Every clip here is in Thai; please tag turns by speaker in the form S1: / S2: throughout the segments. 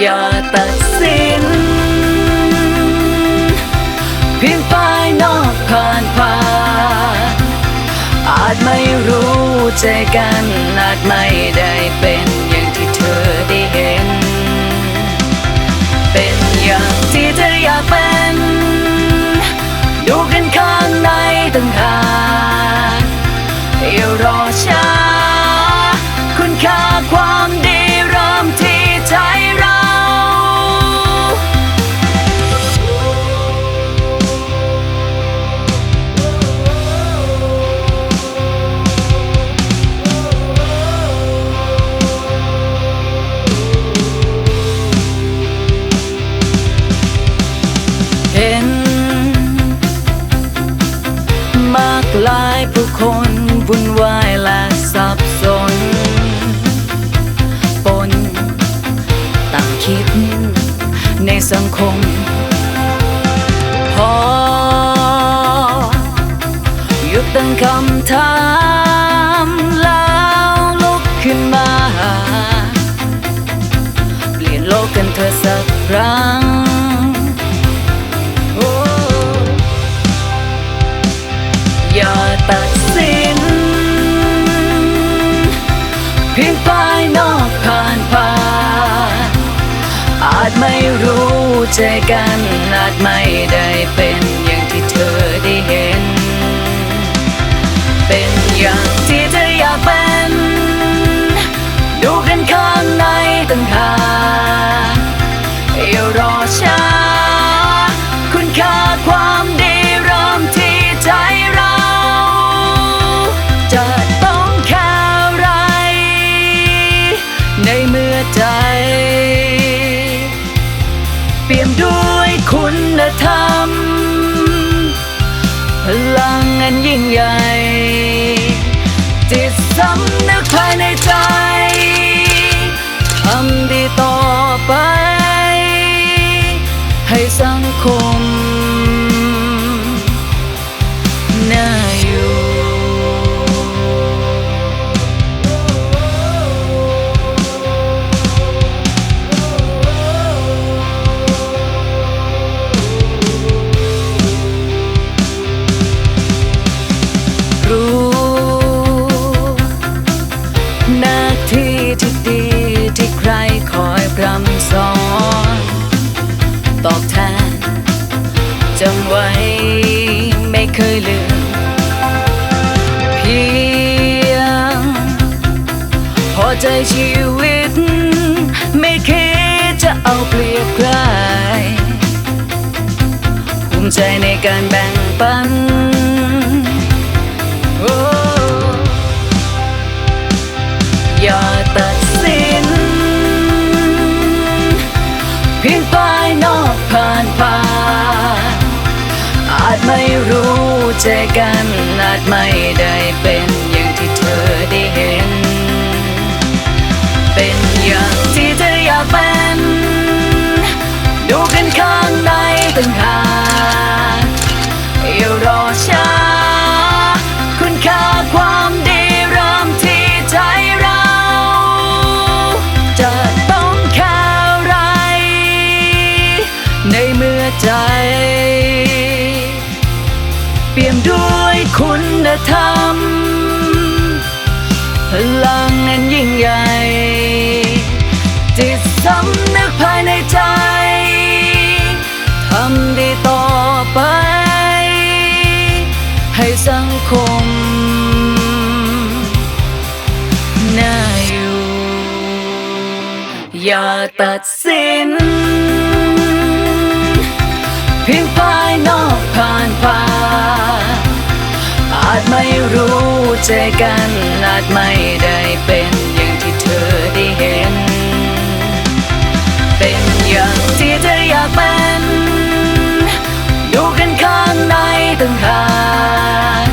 S1: อย่าตัดสิน เพียงภายนอกผ่านผ่านอาจไม่รู้ใจกันอาจไม่ได้เป็นอย่างที่เธอได้เห็น เป็นอย่าง คนวุ่นวายและสับสน ปนต่างคิดในสังคม พอ หยุดตั้งคำถามแล้วลุกขึ้นมา เปลี่ยนโลกกันเธอสักครั้ง ใจกันอาจไม่ได้เป็น ลังอันยิ่งใหญ่ จิตสำนึกภายในใจทำดีต่อไป ให้สังคม ใจชีวิต ไม่คิดจะเอาเปรียบใคร ภูมิใจในการแบ่งปันอย่าตัดสิน เพียงภายนอกผ่านผ่านอาจไม่รู้ใจกันอาจไม่ได้เป็น เปี่ยมด้วยคุณธรรม พลังนั้นยิ่งใหญ่ จิตสำนึกภายในใจ ทำดีต่อไป ให้สังคมน่าอยู่ อย่าตัดสิน เพียงภายนอกผ่านผ่าน ไม่รู้ใจกันอาจไม่ได้เป็นอย่างที่เธอได้เห็น เป็นอย่างที่เธออยากเป็นดูกันข้างในตั้งหาก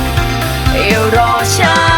S1: อย่ารอช้า